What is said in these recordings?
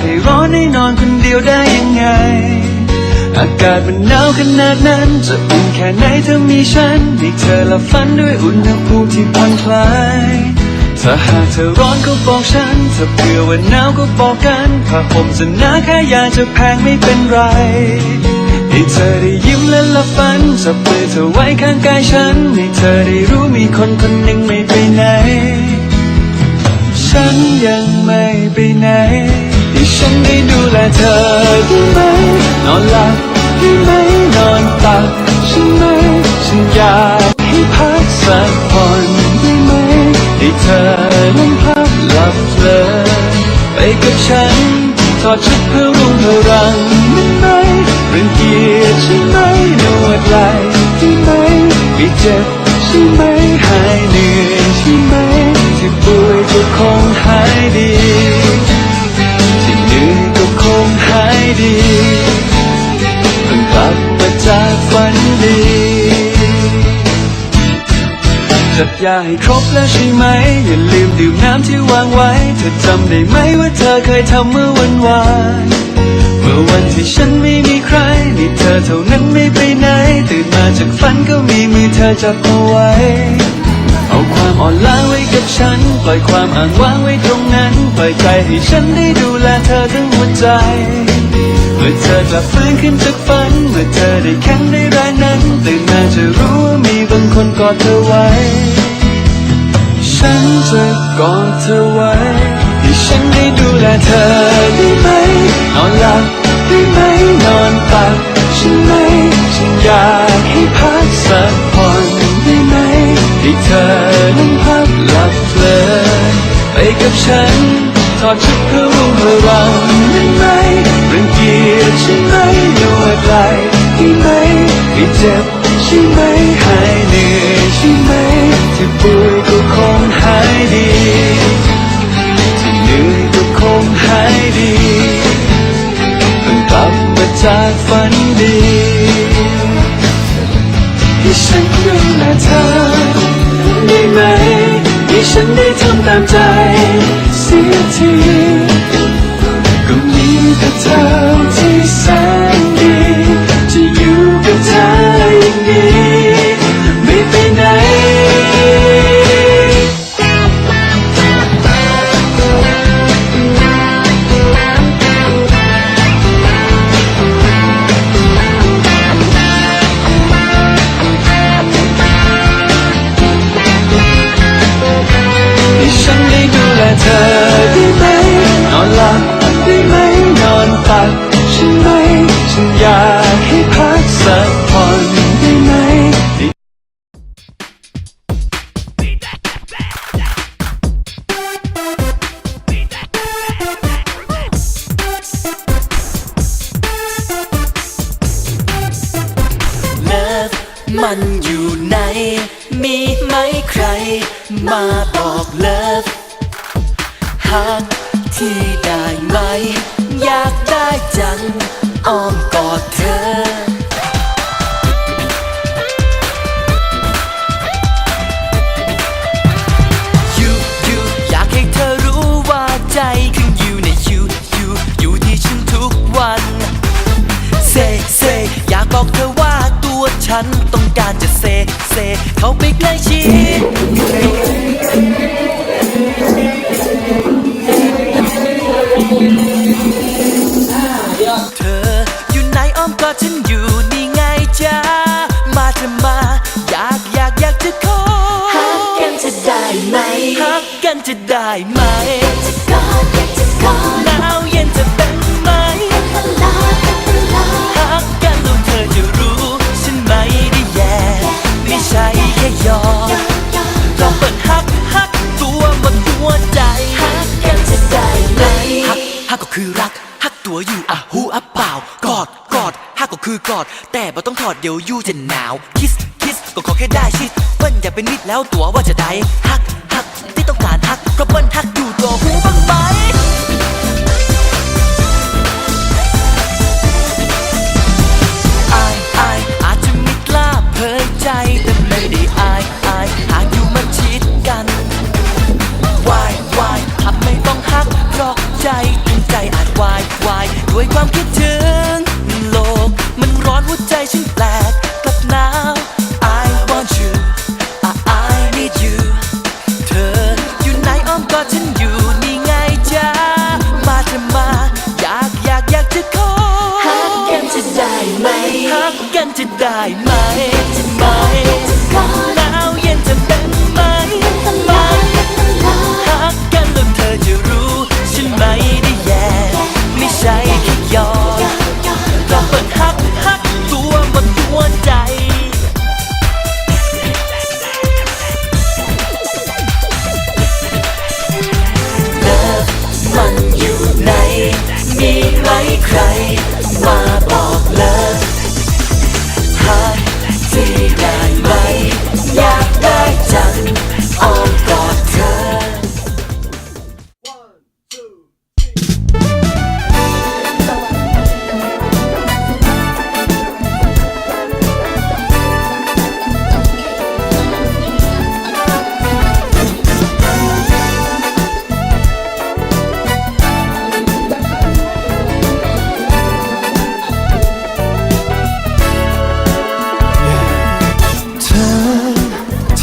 ให้ร้อนให้นอนคนเดียวได้ยังไง อากาศมันหนาวขนาดนั้น จะอุ่นแค่ไหนเธอมีฉันมีเธอละฝันด้วยอุณหภูมิที่พัอนคลายถ้าหากเธอร้อนก็บอกฉัน ถ้าเผื่อว่าหนาวก็บอกกันผ้าห่มจะหนาแค่ยาจะแพงไม่เป็นไร ให้เธอได้ยิ้มและละฝันจะเมือเธอไว้ข้างกายฉัน ให้เธอได้รู้มีคนคนหนึ่งไม่ไปไหน ฉันยังไม่ไปไหน ฉันได้ดูแลเธอได้ไหม นอนหลับได้ไหม นอนตักใช่ไหม ฉันอยากให้พักสักผ่อนได้ไหม ให้เธอนั้นพักหลับเลินไปกับฉันถอดชุดเพื่อรุ่งเพื่อรังได้ไหมเรื่องเกียรใช่ไหมนวดไหล่ได้ไหมไม่เจ็บ ยาให้ครบแล้วใช่ไหม อย่าลืมดื่มน้ำที่วางไว้ เธอจำได้ไหมว่าเธอเคยทำเมื่อวันวานเมื่อวันที่ฉันไม่มีใครมีเธอเท่านั้นไม่ไปไหน ตื่นมาจากฝันก็มีมือเธอจับเอาไว้ เอาความอ่อนล้าไว้กับฉัน ปล่อยความอ่างว้างไว้ตรงนั้น ปล่อยใจให้ฉันได้ดูแลเธอทั้งหัวใจ เมื่อเธอกลับฟื้นขึ้นจากฝัน เมื่อเธอได้แข็งได้แรงนั้นตื่นมาจะรู้ว่ามีบางคนกอดเธอไว้ ฉันจะกอดเธอไว้ให้ฉันได้ดูแลเธอได้ไหมนอนหลับได้ไหมนอนตักใช่ไหมฉันอยากให้พักสักผ่อนได้ไหมให้เธอนั้นพักหลับเพลินไปกับฉันถอดชุดเพื่อรุ่งเพื่อรัง ไม่เจ็บใช่ไหมหายเหนื่อยใช่ไหมที่ป่วยก็คงหายดีที่เหนื่อยก็คงหายดีเพิ่งกลับมาจากฝันดีให้ฉันดูแลเธอได้ไหมให้ฉันได้ทำตามใจ มาบอกเลิฟหากที่ได้ไหม อยากได้จังอ้อมกอดเธออยู่อยู่อยากให้เธอรู้ว่าใจข้างอยู่ในอยู่อยู่อยู่ที่ฉันทุกวันเซเซอยากบอกเธอ ฉันต้องการจะเซ เซ เข้าไปใกล้ชิดเธออยู่ไหนอ้อมกอดฉันอยู่นี่ไงจ้ามาเธอมา อยากอยากอยากจะขอฮักกันจะได้ไหมฮักกันจะได้ไหม อด แต่บ่ต้องถอดเดี๋ยวยูจะหนาวคิสคิสก็ขอแค่ได้ชิดเปิ้ลอย่าเป็นมิดแล้วตัวว่าจะได้ฮักฮักที่ต้องการฮักเพราะเปิ้ลฮักอยู่ตัวหูบัง ได้ไหมไหม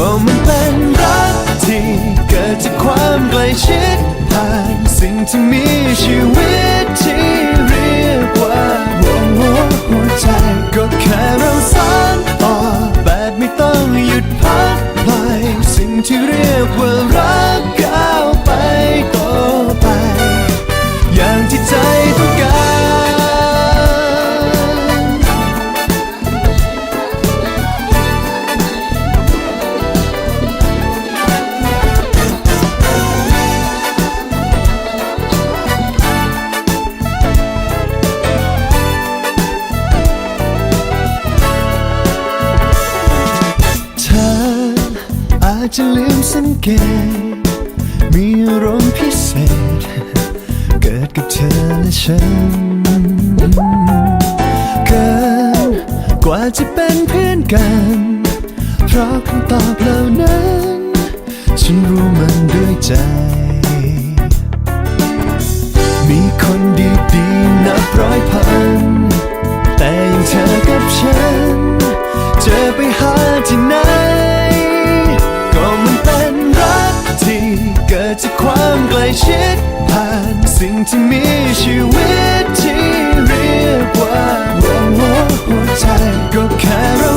ก็มันเป็นรักที่เกิดจากความใกล้ชิดผ่านสิ่งที่มีชีวิตที่เรียกว่าหัวหัวหัวใจ ก็แค่เราสานต่อแบบไม่ต้องหยุดพักลอยสิ่งที่เรียกว่ารัก จจะลืมสังเกต มีอารมณ์พิเศษ เกิดกับเธอและฉัน เกินกว่าจะเป็นเพื่อนกัน เพราะคำตอบเหล่านั้น ฉันรู้มันด้วยใจ มีคนดีๆนับร้อยพัน แต่ย่างเธอกับฉัน เจะไปหา ชิดผ่านสิ่งที่มีชีวิตที่เรียกว่าลมหัวใจก็แค่เรา